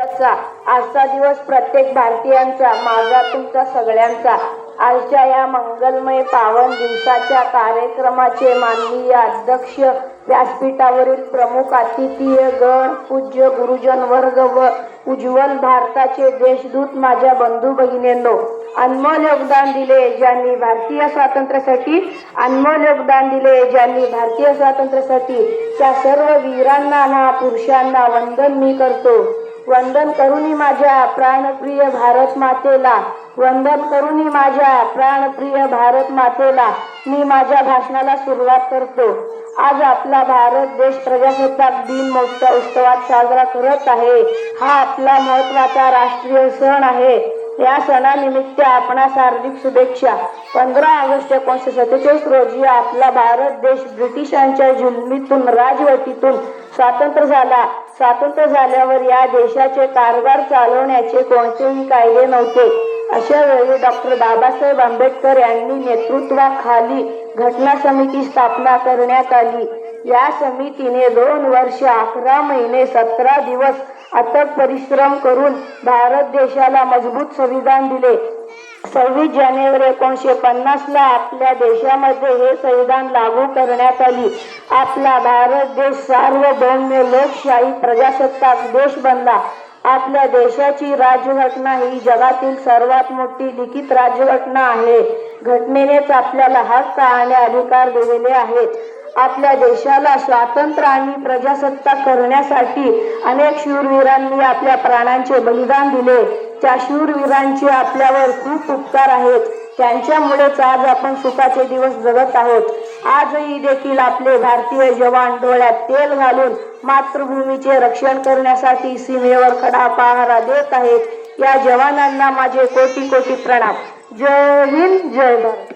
चा आजचा दिवस प्रत्येक भारतीयांचा माझा तुमचा सगळ्यांचा. आजच्या या मंगलमय पावन दिवसाच्या कार्यक्रमाचे माननीय अध्यक्ष व्यासपीठावरील प्रमुख अतिथीय गण पूज्य गुरुजन वर्ग व उज्ज्वल भारताचे देशदूत माझ्या बंधू भगिनींनो अनमोल योगदान दिले ज्यांनी भारतीय स्वातंत्र्यासाठी अनमोल योगदान दिले ज्यांनी भारतीय स्वातंत्र्यासाठी. त्या सर्व वीरांना महापुरुषांना वंदन मी करतो. वंदन करूनी माझ्या प्राणप्रिय भारत मातेला. वंदन करूनी माझ्या प्राणप्रिय भारत मातेला. मी माझ्या भाषणाला सुरुवात करतो. आज आपला भारत देश प्रजासत्ताक दिन मोठ्या उत्सवात साजरा करत आहे. हा आपला महत्त्वाचा राष्ट्रीय सण आहे. या सणानिमित्त आपणास हार्दिक शुभेच्छा. पंधरा ऑगस्ट एकोणीसशे सत्तेचाळीस रोजी आपला भारत देश ब्रिटिशांच्या जुलमीतून राजवटीतून स्वातंत्र्य झाला. स्वातंत्र्य झाल्यावर या देशाचे कारभार चालवण्याचे कोणतेही कायदे नव्हते. अशा वेळी डॉक्टर बाबासाहेब आंबेडकर यांनी नेतृत्वाखाली घटना समिती स्थापना करण्यात आली. या समितीने दोन वर्ष अकरा महिने सतरा दिवस अथक परिश्रम करून भारत देशाला मजबूत संविधान दिले. सव्वीस जानेवारी एकोणीसशे पन्नास ला आपल्या देशामध्ये हे संविधान लागू करण्यात आली. आपला भारत देश सार्वभौम्य लोकशाही प्रजासत्ताक देश बनला. आपल्या देशाची राज्यघटना ही जगातील सर्वात मोठी लिखित राज्यघटना आहे. घटनेनेच आपल्याला हक्क आणि अधिकार दिलेले आहेत. आपल्या देशाला स्वातंत्र्य आणि प्रजासत्ताक करण्यासाठी अनेक शूरवीरांनी आपल्या प्राणांचे बलिदान दिले. त्या शूरवीरांचे आपल्यावर खूप उपकार आहेत. त्यांच्यामुळेच आज आपण सुखाचे दिवस जगत आहोत. आजही देखील आपले भारतीय जवान डोळ्यात तेल घालून मातृभूमीचे रक्षण करण्यासाठी सीमेवर खडा पहारा देत आहेत. या जवानांना माझे कोटी कोटी प्रणाम. जय हिंद जय भारत.